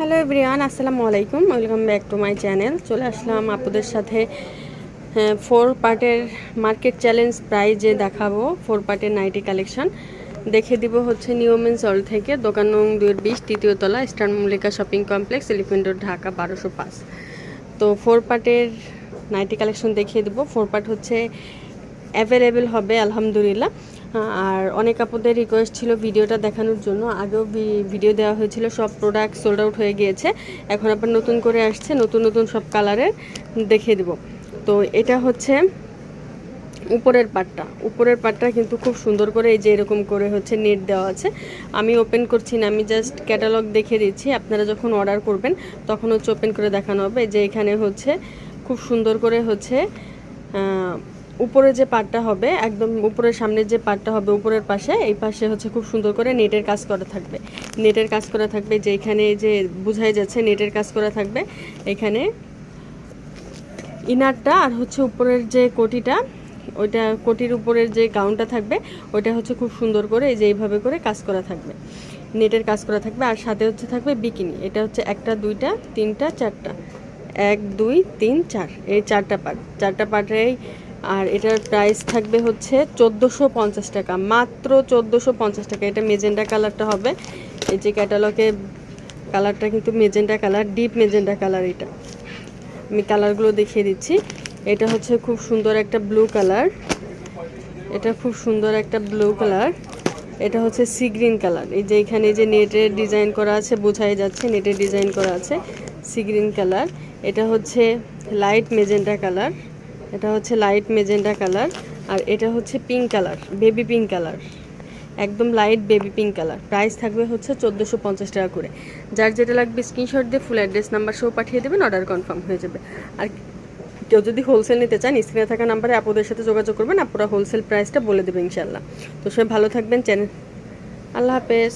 Hello everyone, আসসালামু আলাইকুম। Welcome back to my channel. চলে আসলাম আপনাদের সাথে ফোর পার্টের মার্কেট চ্যালেঞ্জ প্রাইজে দেখাবো, ফোর পার্টের নাইটি কালেকশন। দেখে দিব হচ্ছে নিউমেন সল থেকে, দোকান নং দুয়ের বিশ, তৃতীয় তলা, star Mallika shopping complex, elephant road, Dhaka, বারোশো পাঁচ। তো ফোর পার্টের নাইটি কালেকশন দেখিয়ে দেবো। ফোর পার্ট হচ্ছে অ্যাভেলেবেল হবে, আলহামদুলিল্লাহ। আর অনেক আপুদের রিকোয়েস্ট ছিল ভিডিওটা দেখানোর জন্য। আগেও ভিডিও দেওয়া হয়েছিল, সব প্রোডাক্ট সোল্ড আউট হয়ে গিয়েছে। এখন আবার নতুন করে আসছে, নতুন নতুন সব কালারের দেখিয়ে দেবো। তো এটা হচ্ছে উপরের পাটটা। উপরের পাটটা কিন্তু খুব সুন্দর করে এই যে এরকম করে হচ্ছে নেট দেওয়া আছে। আমি ওপেন করছি না, আমি জাস্ট ক্যাটালগ দেখে দিচ্ছি। আপনারা যখন অর্ডার করবেন, তখন হচ্ছে ওপেন করে দেখানো হবে। যে এখানে হচ্ছে খুব সুন্দর করে হচ্ছে উপরে যে পাটটা হবে, একদম উপরের সামনের যে পাটটা হবে উপরের পাশে, এই পাশে হচ্ছে খুব সুন্দর করে নেটের কাজ করা থাকবে। নেটের কাজ করা থাকবে যে এখানে যে বোঝাই যাচ্ছে নেটের কাজ করা থাকবে, এখানে ইনারটা আর হচ্ছে উপরের যে কোটিটা, ওইটা কোটির উপরের যে গাউনটা থাকবে, ওইটা হচ্ছে খুব সুন্দর করে এই যে এইভাবে করে কাজ করা থাকবে। নেটের কাজ করা থাকবে আর সাথে হচ্ছে থাকবে বিকিনি, এটা হচ্ছে একটা, দুইটা, তিনটা, চারটা। এক, দুই, তিন, চার, এই চারটা পার্ট। চারটা পার্টেই আর এটার প্রাইস থাকবে হচ্ছে চোদ্দোশো পঞ্চাশ টাকা। মাত্র চোদ্দোশো পঞ্চাশ টাকা। এটা মেজেন্ডা কালারটা হবে। এই যে ক্যাটালগে কালারটা কিন্তু magenta colour deep magenta colour এটা। আমি কালারগুলো দেখিয়ে দিচ্ছি। এটা হচ্ছে খুব সুন্দর একটা ব্লু কালার এটা খুব সুন্দর একটা ব্লু কালার এটা হচ্ছে সি গ্রিন কালার এই যে এখানে যে নেটের ডিজাইন করা আছে, বোঝাই যাচ্ছে নেটের ডিজাইন করা আছে সি গ্রিন কালার এটা হচ্ছে লাইট মেজেন্টা কালার এটা হচ্ছে লাইট মেজেন্ডা কালার আর এটা হচ্ছে pink colour baby pink colour একদম light baby pink colour price থাকবে হচ্ছে চোদ্দোশো পঞ্চাশ টাকা করে। যার যেটা লাগবে স্ক্রিনশট দিয়ে ফুল অ্যাড্রেস নাম্বার সহ পাঠিয়ে দেবেন অর্ডার কনফার্ম হয়ে যাবে। আর কেউ যদি হোলসেল নিতে চান স্ক্রিনে থাকা নাম্বারে আপুদের সাথে যোগাযোগ করবেন, আপুরা হোলসেল প্রাইসটা বলে দেবে ইনশাল্লাহ তো সবাই ভালো থাকবেন চ্যানেল আল্লাহ হাফেজ।